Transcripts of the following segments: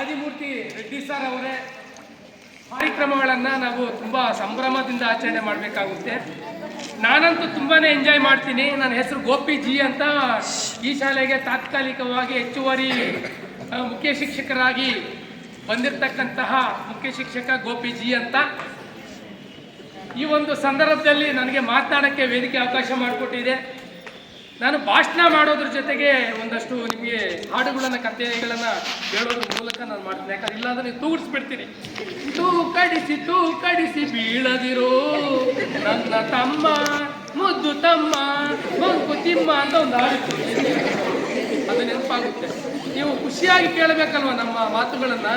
Adimurthy Reddy sir ಅವರೇ ಕಾರ್ಯಕ್ರಮಗಳನ್ನು ನಾವು ತುಂಬ ಸಂಭ್ರಮದಿಂದ ಆಚರಣೆ ಮಾಡಬೇಕಾಗುತ್ತೆ. ನಾನಂತೂ ತುಂಬಾ ಎಂಜಾಯ್ ಮಾಡ್ತೀನಿ. ನನ್ನ ಹೆಸರು ಗೋಪಿ ಜಿ ಅಂತ ಈ ಶಾಲೆಗೆ ತಾತ್ಕಾಲಿಕವಾಗಿ ಹೆಚ್ಚುವರಿ ಮುಖ್ಯ ಶಿಕ್ಷಕರಾಗಿ ಬಂದಿರತಕ್ಕಂತಹ ಮುಖ್ಯ ಶಿಕ್ಷಕ ಗೋಪಿ ಜಿ ಅಂತ. ಈ ಒಂದು ಸಂದರ್ಭದಲ್ಲಿ ನನಗೆ ಮಾತನಾಡೋಕ್ಕೆ ವೇದಿಕೆ ಅವಕಾಶ ಮಾಡಿಕೊಟ್ಟಿದೆ. ನಾನು ಭಾಷಣ ಮಾಡೋದ್ರ ಜೊತೆಗೆ ಒಂದಷ್ಟು ನಿಮಗೆ ಹಾಡುಗಳನ್ನು, ಕಥೆಗಳನ್ನು ಹೇಳೋದ್ರ ಮೂಲಕ ನಾನು ಮಾಡ್ತೀನಿ. ಯಾಕಂದ್ರೆ ಇಲ್ಲಾಂದ್ರೆ ನೀವು ತೂಗಿಸ್ಬಿಡ್ತೀನಿ. ತೂ ಕಡಿಸಿ ತೂ ಕಡಿಸಿ ಬೀಳದಿರೋ ನನ್ನ ತಮ್ಮ, ಮುದ್ದು ತಮ್ಮ, ಮಂಕು ತಿಮ್ಮ ಅಂತ ಒಂದು ಹಾಡು ಅದು ನೆನಪಾಗುತ್ತೆ. ನೀವು ಖುಷಿಯಾಗಿ ಕೇಳಬೇಕಲ್ವ ನಮ್ಮ ಮಾತುಗಳನ್ನು?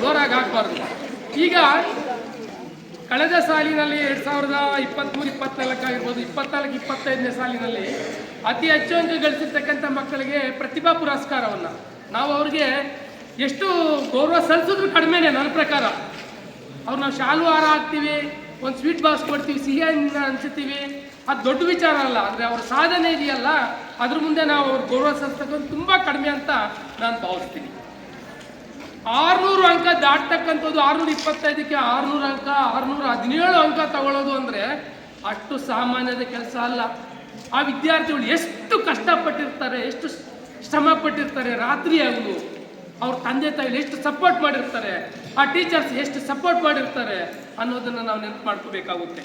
ಜೋರಾಗಿ ಹಾಕ್ಬಾರ್ದು. ಈಗ ಕಳೆದ ಸಾಲಿನಲ್ಲಿ ಎರಡು ಸಾವಿರದ ಇಪ್ಪತ್ತ್ಮೂರು ಇಪ್ಪತ್ತ್ನಾಲ್ಕು ಆಗಿರ್ಬೋದು, ಇಪ್ಪತ್ನಾಲ್ಕು, ಇಪ್ಪತ್ತೈದನೇ ಸಾಲಿನಲ್ಲಿ ಅತಿ ಹೆಚ್ಚು ಅಂಕ ಗಳಿಸಿರ್ತಕ್ಕಂಥ ಮಕ್ಕಳಿಗೆ ಪ್ರತಿಭಾ ಪುರಸ್ಕಾರವನ್ನು. ನಾವು ಅವ್ರಿಗೆ ಎಷ್ಟು ಗೌರವ ಸಲ್ಲಿಸಿದ್ರು ಕಡಿಮೆನೇ ನನ್ನ ಪ್ರಕಾರ. ಅವ್ರು ನಾವು ಶಾಲು ಹಾರ ಹಾಕ್ತೀವಿ ಒಂದು ಸ್ವೀಟ್ ಬಾಕ್ಸ್ ಕೊಡ್ತೀವಿ, ಸಿಹಿ ಅನ್ಸುತ್ತೀವಿ ಅದು ದೊಡ್ಡ ವಿಚಾರ ಅಲ್ಲ ಅಂದರೆ ಅವ್ರ ಸಾಧನೆ ಇದೆಯಲ್ಲ, ಅದ್ರ ಮುಂದೆ ನಾವು ಅವ್ರ ಗೌರವ ಸಲ್ಲಿಸ್ತಕ್ಕಂಥ ತುಂಬ ಕಡಿಮೆ ಅಂತ ನಾನು ಭಾವಿಸ್ತೀನಿ. ಆರುನೂರು ಅಂಕ ದಾಟ್ತಕ್ಕಂಥದ್ದು ಆರುನೂರ ಇಪ್ಪತ್ತೈದಕ್ಕೆ ಆರುನೂರು ಅಂಕ, ಆರ್ನೂರ ಹದಿನೇಳು ಅಂಕ ತಗೊಳ್ಳೋದು ಅಂದರೆ ಅಷ್ಟು ಸಾಮಾನ್ಯದ ಕೆಲಸ ಅಲ್ಲ. ಆ ವಿದ್ಯಾರ್ಥಿಗಳು ಎಷ್ಟು ಕಷ್ಟಪಟ್ಟಿರ್ತಾರೆ, ಎಷ್ಟು ಶ್ರಮ ಪಟ್ಟಿರ್ತಾರೆ ರಾತ್ರಿ ಆಗಲು ಅವ್ರ ತಂದೆ ತಾಯಿ ಎಷ್ಟು ಸಪೋರ್ಟ್ ಮಾಡಿರ್ತಾರೆ, ಆ ಟೀಚರ್ಸ್ ಎಷ್ಟು ಸಪೋರ್ಟ್ ಮಾಡಿರ್ತಾರೆ ಅನ್ನೋದನ್ನು ನಾವು ನೆನಪು ಮಾಡ್ಕೋಬೇಕಾಗುತ್ತೆ.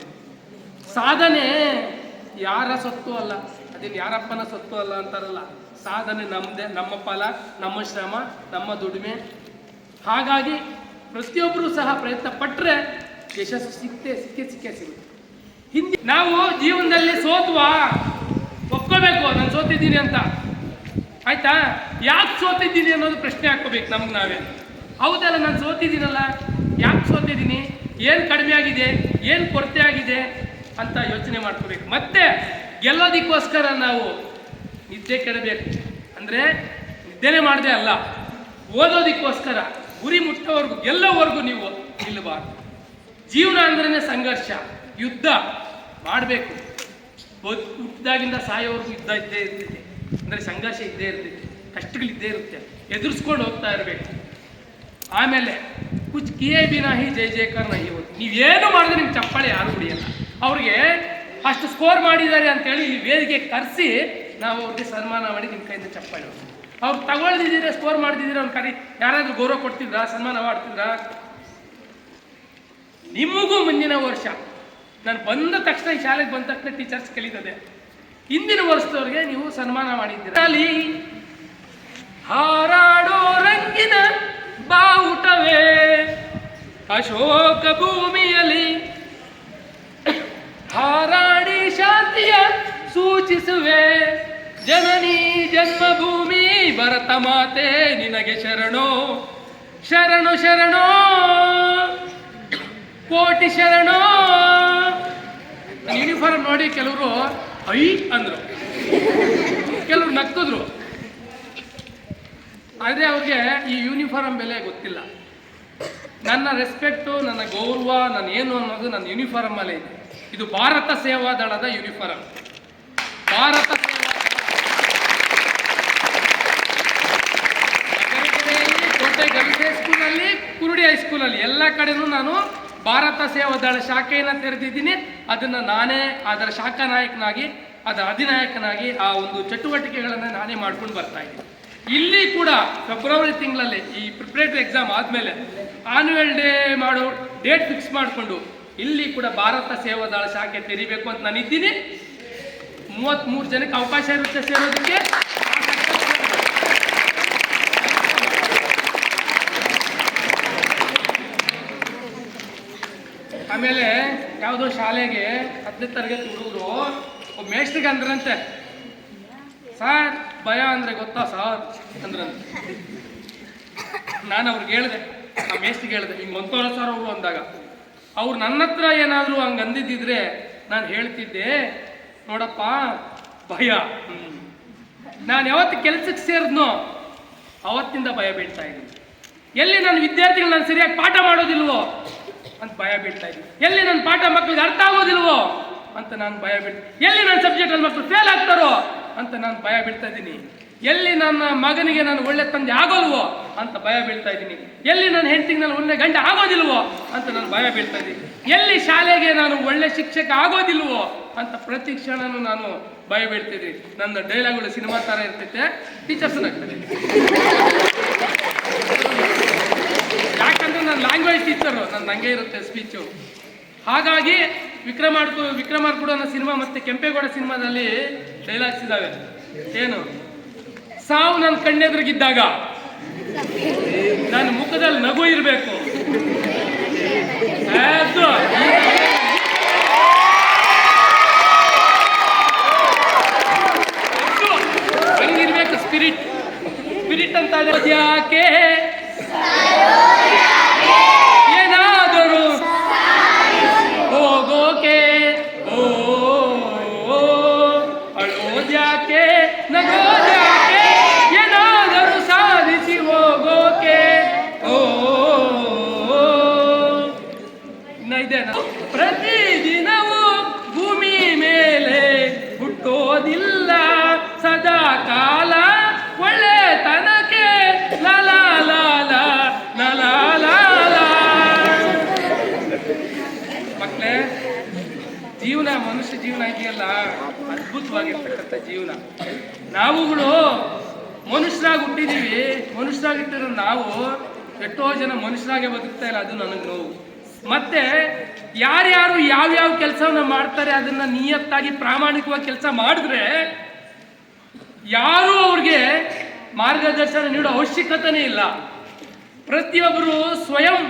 ಸಾಧನೆ ಯಾರ ಸೊತ್ತು ಅಲ್ಲ, ಅದೇನು ಯಾರಪ್ಪನ ಸೊತ್ತು ಅಲ್ಲ ಅಂತಾರಲ್ಲ, ಸಾಧನೆ ನಮ್ಮದೇ ನಮ್ಮ ಫಲ, ನಮ್ಮ ಶ್ರಮ, ನಮ್ಮ ದುಡಿಮೆ. ಹಾಗಾಗಿ ಪ್ರತಿಯೊಬ್ಬರೂ ಸಹ ಪ್ರಯತ್ನ ಪಟ್ಟರೆ ಯಶಸ್ಸು ಸಿಕ್ಕೇ ಸಿಕ್ಕೇ ಸಿಕ್ಕೇ ಸಿಗುತ್ತೆ. ಹಿಂದೆ ನಾವು ಜೀವನದಲ್ಲಿ ಸೋತ್ವಾ ಒಪ್ಕೋಬೇಕು, ನಾನು ಸೋತಿದ್ದೀನಿ ಅಂತ. ಆಯ್ತಾ? ಯಾಕೆ ಸೋತಿದ್ದೀನಿ ಅನ್ನೋದು ಪ್ರಶ್ನೆ ಹಾಕೋಬೇಕು ನಮ್ಗೆ ನಾವೇ. ಹೌದಲ್ಲ, ನಾನು ಸೋತಿದ್ದೀನಲ್ಲ. ಯಾಕೆ ಸೋತಿದ್ದೀನಿ? ಏನು ಕಡಿಮೆ ಆಗಿದೆ? ಏನು ಕೊರತೆ ಆಗಿದೆ? ಅಂತ ಯೋಚನೆ ಮಾಡ್ಕೋಬೇಕು. ಮತ್ತೆ ಗೆಲ್ಲೋದಕ್ಕೋಸ್ಕರ ನಾವು ನಿದ್ದೆ ಕೆಡಬೇಕು. ಅಂದರೆ ನಿದ್ದೆನೆ ಮಾಡದೆ ಅಲ್ಲ, ಓದೋದಕ್ಕೋಸ್ಕರ ಗುರಿ ಮುಟ್ಟೋವರೆಗೂ, ಗೆಲ್ಲೋವರೆಗೂ ನೀವು ನಿಲ್ಲಬಾರ್ದು ಜೀವನ ಅಂದ್ರೇ ಸಂಘರ್ಷ, ಯುದ್ಧ. ಮಾಡಬೇಕು. ಹುಟ್ಟಿದಾಗಿಂದ ಸಾಯೋವರೆಗೂ ಇದ್ದ, ಇದ್ದೇ ಇರ್ತೈತೆ. ಅಂದರೆ ಸಂಘರ್ಷ ಇದ್ದೇ ಇರ್ತೈತೆ. ಕಷ್ಟಗಳಿದ್ದೇ ಇರುತ್ತೆ. ಎದುರಿಸ್ಕೊಂಡು ಹೋಗ್ತಾ ಇರಬೇಕು. ಆಮೇಲೆ ಕುಚ್ ಕಿಯೇ ಬಿನಾಹಿ ಹಿ ಜೈ ಜಯಕರ್ ಹೋದ್ ನೀವೇನು ಮಾಡಿದ್ರೆ ನಿಮ್ಗೆ ಚಪ್ಪಾಳೆ ಯಾರು ಹೊಡಿಯಲ್ಲ. ಅವ್ರಿಗೆ ಅಷ್ಟು ಸ್ಕೋರ್ ಮಾಡಿದ್ದಾರೆ ಅಂತೇಳಿ ಈ ವೇದಿಕೆ ಕರೆಸಿ ನಾವು ಅವ್ರಿಗೆ ಸನ್ಮಾನ ಮಾಡಿ ನಿಮ್ಮ ಕೈಯಿಂದ ಚಪ್ಪಾಳೆ ಅವ್ರು ತಗೊಳ್ದಿದ್ದೀರ ಸ್ಕೋರ್ ಮಾಡಿದ್ದೀರ ಅವ್ನ ಕರಿ, ಯಾರಾದರೂ ಗೌರವ ಕೊಡ್ತಿದ್ರಾ, ಸನ್ಮಾನ ಮಾಡ್ತಿದ್ರಾ? ನಿಮಗೂ ಮುಂದಿನ ವರ್ಷ. ನಾನು ಬಂದ ತಕ್ಷಣ ಈ ಶಾಲೆಗೆ ಬಂದ ತಕ್ಷಣ ಟೀಚರ್ಸ್ ಕಲಿತದೆ. ಹಿಂದಿನ ವರ್ಷದವ್ರಿಗೆ ನೀವು ಸನ್ಮಾನ ಮಾಡಿದ್ದೀರ? ಅಲ್ಲಿ ಹಾರಾಡೋ ರಂಗಿನ ಬಾವುಟವೇ? ಅಶೋಕ ಭೂಮಿಯಲ್ಲಿ ಹಾರಾಡಿ ಶಾಂತಿಯ ಸೂಚಿಸುವೆ. ಜನನಿ ಜನ್ಮಭೂಮಿ, ಭರತ ಮಾತೆ, ನಿನಗೆ ಶರಣೋ, ಶರಣು ಶರಣೋ, ಕೋಟಿ ಶರಣೋ. ಯೂನಿಫಾರ್ಮ್ ನೋಡಿ ಕೆಲವರು ಐ ಅಂದ್ರು. ಕೆಲವರು ನಕ್ಕಿದ್ರು ಆದರೆ ಅವ್ರಿಗೆ ಈ ಯೂನಿಫಾರ್ಮ್ ಬೆಲೆ ಗೊತ್ತಿಲ್ಲ. ನನ್ನ ರೆಸ್ಪೆಕ್ಟು ನನ್ನ ಗೌರವ, ನಾನು ಏನು ಅನ್ನೋದು ನನ್ನ ಯೂನಿಫಾರ್ಮ್ ಅಲ್ಲೇ ಇದೆ. ಇದು ಭಾರತ ಸೇವಾ ದಳದ ಯೂನಿಫಾರ್ಮ್ ಭಾರತ ಹೈಸ್ಕೂಲಲ್ಲಿ ಕುರುಡಿ ಹೈಸ್ಕೂಲಲ್ಲಿ ಎಲ್ಲ ಕಡೆನೂ ನಾನು ಭಾರತ ಸೇವಾ ದಳ ಶಾಖೆಯನ್ನು ತೆರೆದಿದ್ದೀನಿ. ಅದನ್ನು ನಾನೇ, ಅದರ ಶಾಖಾ ನಾಯಕನಾಗಿ, ಅದರ ಅಧಿನಾಯಕನಾಗಿ ಆ ಒಂದು ಚಟುವಟಿಕೆಗಳನ್ನು ನಾನೇ ಮಾಡ್ಕೊಂಡು ಬರ್ತಾ ಇದ್ದೀನಿ. ಇಲ್ಲಿ ಕೂಡ ಫೆಬ್ರವರಿ ತಿಂಗಳಲ್ಲಿ ಈ ಪ್ರಿಪ್ರೇಟರಿ ಎಕ್ಸಾಮ್ ಆದಮೇಲೆ ಆನ್ಯುವಲ್ ಡೇ ಮಾಡೋ ಡೇಟ್ ಫಿಕ್ಸ್ ಮಾಡಿಕೊಂಡು ಇಲ್ಲಿ ಕೂಡ ಭಾರತ ಸೇವಾದಾಳ ಶಾಖೆ ತೆರಿಬೇಕು ಅಂತ ನಾನು ಇದ್ದೀನಿ ಮೂವತ್ತ್ಮೂರು ಜನಕ್ಕೆ ಅವಕಾಶ ಇರುತ್ತೆ ಸೇರೋದಕ್ಕೆ. ಆಮೇಲೆ ಯಾವುದೋ ಶಾಲೆಗೆ ಹತ್ತನೇ ತರಗತಿ ಹುಡುಗರು ಒಬ್ಬ ಮೇಸ್ತ್ರಿಗೆ ಅಂದ್ರಂತೆ. ಸಾರ್, ಭಯ ಅಂದರೆ ಗೊತ್ತಾ ಸರ್? ಅಂದ್ರಂತೆ. ನಾನು ಅವ್ರಿಗೆ ಹೇಳಿದೆ, ಆ ಮೇಷ್ಟ್ರಿಗೆ ಹೇಳಿದೆ, ಹಿಂಗೆ ಒಂದೂವರೆ ಸರ್ ಅವರು? ಅಂದಾಗ, ಅವ್ರು ನನ್ನ ಹತ್ರ ಏನಾದರೂ ಹಂಗೆ ಅಂದಿದ್ದಿದ್ರೆ ನಾನು ಹೇಳ್ತಿದ್ದೆ. ನೋಡಪ್ಪ, ಭಯ. ನಾನು ಯಾವತ್ತು ಕೆಲಸಕ್ಕೆ ಸೇರಿದ್ನೋ, ಅವತ್ತಿಂದ ಭಯ ಬೀಳ್ತಾ ಇದ್ದೀನಿ ಎಲ್ಲಿ ನನ್ನ ವಿದ್ಯಾರ್ಥಿಗಳು ನಾನು ಸರಿಯಾಗಿ ಪಾಠ ಮಾಡೋದಿಲ್ವೋ ಅಂತ ಭಯ ಬೀಳ್ತಾ ಇದ್ದೀನಿ ಎಲ್ಲಿ ನನ್ನ ಪಾಠ ಮಕ್ಕಳಿಗೆ ಅರ್ಥ ಆಗೋದಿಲ್ವೋ ಅಂತ ನಾನು ಭಯ ಬೀಳ್ ಎಲ್ಲಿ ನನ್ನ ಸಬ್ಜೆಕ್ಟಲ್ಲಿ ಮಕ್ಕಳು ಫೇಲ್ ಆಗ್ತಾರೋ ಅಂತ ನಾನು ಭಯ ಬೀಳ್ತಾ ಇದ್ದೀನಿ. ಎಲ್ಲಿ ನನ್ನ ಮಗನಿಗೆ ನಾನು ಒಳ್ಳೆ ತಂದೆ ಆಗೋಲ್ವೋ ಅಂತ ಭಯ ಬೀಳ್ತಾ ಇದ್ದೀನಿ. ಎಲ್ಲಿ ನನ್ನ ಹೆಂಡತಿಗೆ ನಾನು ಒಳ್ಳೆ ಗಂಡ ಆಗೋದಿಲ್ವೋ ಅಂತ ನಾನು ಭಯ ಬೀಳ್ತಾ ಇದ್ದೀನಿ. ಎಲ್ಲಿ ಶಾಲೆಗೆ ನಾನು ಒಳ್ಳೆ ಶಿಕ್ಷಕ ಆಗೋದಿಲ್ವೋ ಅಂತ ಪ್ರತಿ ಕ್ಷಣನೂ ನಾನು ಭಯ ಬೀಳ್ತಿದ್ದೀನಿ ನನ್ನ ಡೈಲಾಗ್ಗಳು ಸಿನಿಮಾ ಥರ ಇರ್ತೈತೆ. ಟೀಚರ್ಸ್ ಆಗ್ತದೆ ಯಾಕಂದ್ರೆ ನನ್ನ ಲ್ಯಾಂಗ್ವೇಜ್ ಟೀಚರು ನನ್ನ ಹಂಗೆ ಇರುತ್ತೆ ಸ್ಪೀಚು ಹಾಗಾಗಿ ವಿಕ್ರಮಾರ್ಕು ವಿಕ್ರಮಾರ್ಕುಡು ಅನ್ನೋ ಸಿನಿಮಾ ಮತ್ತೆ ಕೆಂಪೇಗೌಡ ಸಿನಿಮಾದಲ್ಲಿ ಡೈಲಾಗ್ಸ್ ಇದ್ದಾವೆ ಏನು? ಸಾವು ನನ್ನ ಕಣ್ಣೆದುರಿಗಿದ್ದಾಗ ನನ್ನ ಮುಖದಲ್ಲಿ ನಗು ಇರಬೇಕು. ನನಗಿರ್ಬೇಕು ಸ್ಪಿರಿಟ್ ಸ್ಪಿರಿಟ್ ಅಂತ. ಯಾಕೆ? ಜೀವನ ಇದೆಯಲ್ಲ? ಅದ್ಭುತವಾಗಿರ್ತಕ್ಕಂಥ ಜೀವನ. ನಾವುಗಳು ಮನುಷ್ಯರಾಗಿ ಹುಟ್ಟಿದೀವಿ. ಮನುಷ್ಯರಾಗಿಟ್ಟಿರೋ ನಾವು ಎಷ್ಟೋ ಜನ ಮನುಷ್ಯರಾಗೆ ಬದುಕ್ತಾ ಇಲ್ಲ, ಅದು ನನಗೆ ನೋವು. ಮತ್ತೆ ಯಾರ್ಯಾರು ಯಾವ್ಯಾವ ಕೆಲಸವನ್ನ ಮಾಡ್ತಾರೆ ಅದನ್ನ ನಿಯತ್ತಾಗಿ ಪ್ರಾಮಾಣಿಕವಾಗಿ ಕೆಲಸ ಮಾಡಿದ್ರೆ ಯಾರು ಅವ್ರಿಗೆ ಮಾರ್ಗದರ್ಶನ ನೀಡೋ ಅವಶ್ಯಕತೆನೇ ಇಲ್ಲ. ಪ್ರತಿಯೊಬ್ಬರು ಸ್ವಯಂ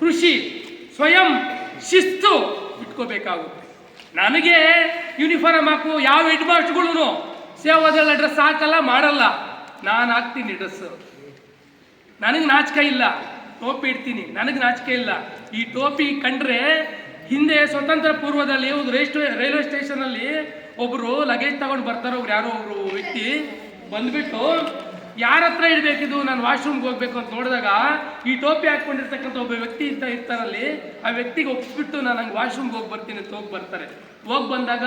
ಕೃಷಿ, ಸ್ವಯಂ ಶಿಸ್ತು ಇಟ್ಕೋಬೇಕಾಗುತ್ತೆ. ನನಗೆ ಯೂನಿಫಾರ್ಮ್ ಹಾಕು, ಯಾವ ಹೆಡ್ ಮಾಸ್ಟ್ಗಳು ಸೇವಾದಲ್ಲ ಡ್ರೆಸ್ ಹಾಕಲ್ಲ, ಮಾಡಲ್ಲ. ನಾನು ಹಾಕ್ತೀನಿ ಡ್ರೆಸ್ ನನಗೆ ನಾಚಿಕೆ ಇಲ್ಲ. ಟೋಪಿ ಇಡ್ತೀನಿ. ನನಗೆ ನಾಚಿಕೆ ಇಲ್ಲ. ಈ ಟೋಪಿ ಕಂಡ್ರೆ ಹಿಂದೆ ಸ್ವತಂತ್ರ ಪೂರ್ವದಲ್ಲಿ ಒಂದು ರೈಲ್ವೆ ರೈಲ್ವೆ ಸ್ಟೇಷನಲ್ಲಿ ಒಬ್ಬರು ಲಗೇಜ್ ತಗೊಂಡು ಬರ್ತಾರೆ. ಒಬ್ರು ಯಾರೋ ಒಬ್ರು ವ್ಯಕ್ತಿ ಬಂದ್ಬಿಟ್ಟು ಯಾರ ಹತ್ರ ಇಡಬೇಕಿದು? ನಾನು ವಾಶ್ರೂಮ್ಗೆ ಹೋಗ್ಬೇಕು ಅಂತ ನೋಡಿದಾಗ ಈ ಟೋಪಿ ಹಾಕ್ಕೊಂಡಿರ್ತಕ್ಕಂಥ ಒಬ್ಬ ವ್ಯಕ್ತಿ ಅಂತ ಇರ್ತಾರಲ್ಲಿ, ಆ ವ್ಯಕ್ತಿಗೆ ಒಪ್ಪಿಸ್ಬಿಟ್ಟು ನಾನು ಹಂಗೆ ವಾಶ್ರೂಮ್ಗೆ ಹೋಗಿ ಬರ್ತೀನಿ ಅಂತ ಹೋಗಿ ಬರ್ತಾರೆ. ಹೋಗಿ ಬಂದಾಗ,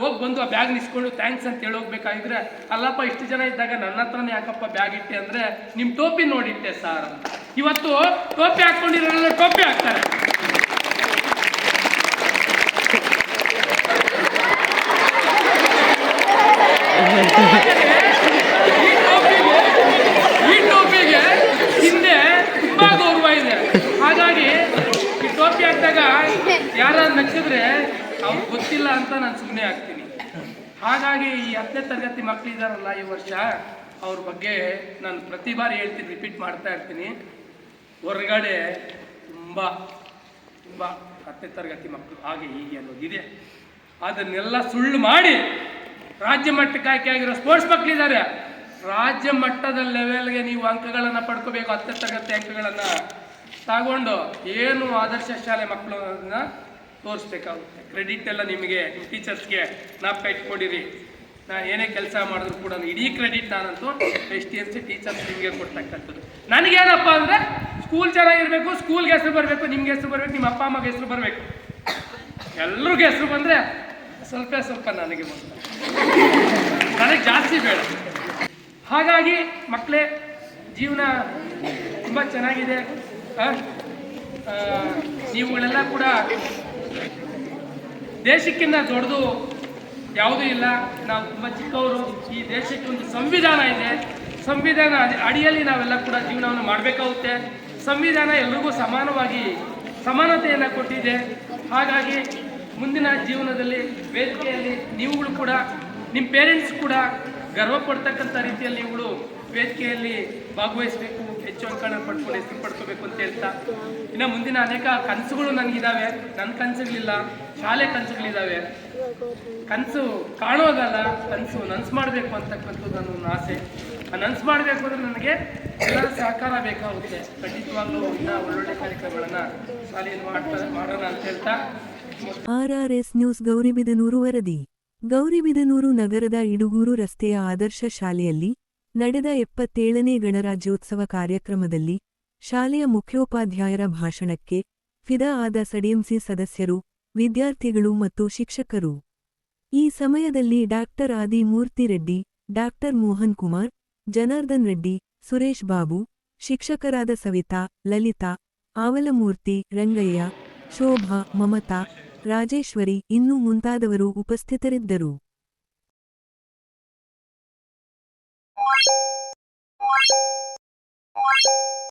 ಹೋಗಿ ಬಂದು ಆ ಬ್ಯಾಗ್ ನಿಸ್ಕೊಂಡು ಥ್ಯಾಂಕ್ಸ್ ಅಂತ ಹೇಳೋಗ್ಬೇಕಾಗಿದ್ರೆ ಅಲ್ಲಪ್ಪ, ಇಷ್ಟು ಜನ ಇದ್ದಾಗ ನನ್ನ ಹತ್ರನೇ ಯಾಕಪ್ಪ ಬ್ಯಾಗ್ ಇಟ್ಟೆ? ಅಂದ್ರೆ ನಿಮ್ಮ ಟೋಪಿ ನೋಡಿಟ್ಟೆ, ಸರ್ ಇವತ್ತು ಟೋಪಿ ಹಾಕ್ಕೊಂಡಿರೋರೆಲ್ಲ ಟೋಪಿ ಹಾಕ್ತಾರೆ ಈ ಟೋಪಿಗೆ ಈ ಟೋಪಿಗೆ ಹಿಂದೆ ತುಂಬಾ ಗೌರವ ಇದೆ ಹಾಗಾಗಿ ಈ ಟೋಪಿ ಹಾಕಿದಾಗ ಯಾರಾದ್ರು ನಕ್ಕಿದ್ರೆ ಅವ್ರು ಗೊತ್ತಿಲ್ಲ ಅಂತ ನಾನು ಸುಮ್ಮನೆ ಆಗ್ತೀನಿ. ಹಾಗಾಗಿ ಈ ಹತ್ತನೇ ತರಗತಿ ಮಕ್ಕಳಿದಾರಲ್ಲ ಈ ವರ್ಷ, ಅವ್ರ ಬಗ್ಗೆ ನಾನು ಪ್ರತಿ ಬಾರಿ ಹೇಳ್ತೀನಿ ರಿಪೀಟ್ ಮಾಡ್ತಾ ಇರ್ತೀನಿ. ಹೊರಗಡೆ ತುಂಬ ತುಂಬ ಹತ್ತನೇ ತರಗತಿ ಮಕ್ಕಳು ಹಾಗೆ ಹೀಗೆ ಅನ್ನೋದಿದೆ ಅದನ್ನೆಲ್ಲ ಸುಳ್ಳು ಮಾಡಿ ರಾಜ್ಯ ಮಟ್ಟಕ್ಕೆ ಆಯ್ಕೆ ಆಗಿರೋ ಸ್ಪೋರ್ಟ್ಸ್ ಮಕ್ಕಳಿದ್ದಾರೆ ರಾಜ್ಯ ಮಟ್ಟದ ಲೆವೆಲ್ಗೆ ನೀವು ಅಂಕಗಳನ್ನು ಪಡ್ಕೋಬೇಕು, ಹತ್ತನೇ ತರಗತಿ ಅಂಕಗಳನ್ನು ತಗೊಂಡು ಏನು ಆದರ್ಶ ಶಾಲೆ ಮಕ್ಕಳು ಅನ್ನೋದನ್ನ ತೋರಿಸ್ಬೇಕಾಗುತ್ತೆ. ಕ್ರೆಡಿಟ್ ಎಲ್ಲ ನಿಮಗೆ ನಿಮ್ಮ ಟೀಚರ್ಸ್ಗೆ ನಾಪ್ಕ ಇಟ್ಕೊಂಡಿರಿ ನಾ ಏನೇ ಕೆಲಸ ಮಾಡಿದ್ರು ಕೂಡ ಇಡೀ ಕ್ರೆಡಿಟ್ ನಾನಂತೂ S T S C teachers ನಿಮಗೆ ಕೊಡ್ತಕ್ಕಂಥದ್ದು. ನನಗೇನಪ್ಪ ಅಂದರೆ ಸ್ಕೂಲ್ ಚೆನ್ನಾಗಿರಬೇಕು ಸ್ಕೂಲ್ಗೆ ಹೆಸರು ಬರಬೇಕು, ನಿಮ್ಗೆ ಹೆಸರು ಬರಬೇಕು, ನಿಮ್ಮ ಅಪ್ಪ ಅಮ್ಮಗೆ ಹೆಸರು ಬರಬೇಕು. ಎಲ್ರಿಗೂ ಹೆಸರು ಬಂದರೆ ಸ್ವಲ್ಪ ಸ್ವಲ್ಪ ನನಗೆ ಬಂತು. ನನಗೆ ಜಾಸ್ತಿ ಬೇಡ. ಹಾಗಾಗಿ ಮಕ್ಕಳೇ ಜೀವನ ತುಂಬ ಚೆನ್ನಾಗಿದೆ. ನೀವುಗಳೆಲ್ಲ ಕೂಡ ದೇಶಕ್ಕಿಂತ ದೊಡ್ಡದು ಯಾವುದೂ ಇಲ್ಲ. ನಾವು ತುಂಬ ಚಿಕ್ಕವರು. ಈ ದೇಶಕ್ಕೆ ಒಂದು ಸಂವಿಧಾನ ಇದೆ. ಸಂವಿಧಾನ ಅಡಿ- ಅಡಿಯಲ್ಲಿ ನಾವೆಲ್ಲ ಕೂಡ ಜೀವನವನ್ನು ಮಾಡಬೇಕಾಗುತ್ತೆ. ಸಂವಿಧಾನ ಎಲ್ರಿಗೂ ಸಮಾನವಾಗಿ ಸಮಾನತೆಯನ್ನು ಕೊಟ್ಟಿದೆ. ಹಾಗಾಗಿ ಮುಂದಿನ ಜೀವನದಲ್ಲಿ ವೇದಿಕೆಯಲ್ಲಿ ನೀವುಗಳು ಕೂಡ ನಿಮ್ಮ ಪೇರೆಂಟ್ಸ್ ಕೂಡ ಗರ್ವ ಪಡ್ತಕ್ಕಂಥ ರೀತಿಯಲ್ಲಿ ನೀವುಗಳು ವೇದಿಕೆಯಲ್ಲಿ ಭಾಗವಹಿಸಬೇಕು. ಹೆಚ್ಚು ಅಂಕಗಳನ್ನ ಪಡ್ಕೊಂಡು ಹೆಸರು ಪಡ್ಕೋಬೇಕು ಅಂತ ಹೇಳ್ತಾ. ಇನ್ನು ಮುಂದಿನ ಅನೇಕ ಕನಸುಗಳು ನನಗಿದ್ದಾವೆ ನನ್ನ ಕನಸುಗಳಿಲ್ಲ, ಶಾಲೆ ಕನಸುಗಳಿದ್ದಾವೆ ಕನಸು ಕಾಣೋದಲ್ಲ, ಕನಸು ನನ್ಸು ಮಾಡಬೇಕು ಅಂತಕ್ಕಂಥದ್ದು ನನ್ನ ಆಸೆ. ಆ ನನ್ಸು ಮಾಡಬೇಕು ಅಂದರೆ ನನಗೆ ಎಲ್ಲರ ಸಹಕಾರ ಬೇಕಾಗುತ್ತೆ. ಖಂಡಿತವಾಗ್ಲೂ ಇನ್ನ ಒಳ್ಳೊಳ್ಳೆ ಕಾರ್ಯಕ್ರಮಗಳನ್ನು ಶಾಲೆಯಲ್ಲಿ ಮಾಡ್ತಾ, ಮಾಡೋಣ ಅಂತ ಹೇಳ್ತಾ. R R S news Gauribidanur ವರದಿ. ಗೌರಿಬಿದನೂರು ನಗರದ ಇಡುಗೂರು ರಸ್ತೆಯ ಆದರ್ಶ ಶಾಲೆಯಲ್ಲಿ ನಡೆದ ಎಪ್ಪತ್ತೇಳನೇ ಗಣರಾಜ್ಯೋತ್ಸವ ಕಾರ್ಯಕ್ರಮದಲ್ಲಿ ಶಾಲೆಯ ಮುಖ್ಯೋಪಾಧ್ಯಾಯರ ಭಾಷಣಕ್ಕೆ ಫಿದಾ ಆದ ಸಡಿಎಂಸಿ ಸದಸ್ಯರು, ವಿದ್ಯಾರ್ಥಿಗಳು ಮತ್ತು ಶಿಕ್ಷಕರು. ಈ ಸಮಯದಲ್ಲಿ ಡಾಕ್ಟರ್ ಆದಿಮೂರ್ತಿ ರೆಡ್ಡಿ ಡಾಕ್ಟರ್ ಮೋಹನ್ ಕುಮಾರ್, ಜನಾರ್ದನ್ ರೆಡ್ಡಿ, ಸುರೇಶ್ ಬಾಬು, ಶಿಕ್ಷಕರಾದ ಸವಿತಾ, ಲಲಿತಾ, ಆವಲಮೂರ್ತಿ, ರಂಗಯ್ಯ, ಶೋಭಾ, ಮಮತಾ, ರಾಜೇಶ್ವರಿ ಇನ್ನೂ ಮುಂತಾದವರು ಉಪಸ್ಥಿತರಿದ್ದರು. Thank you.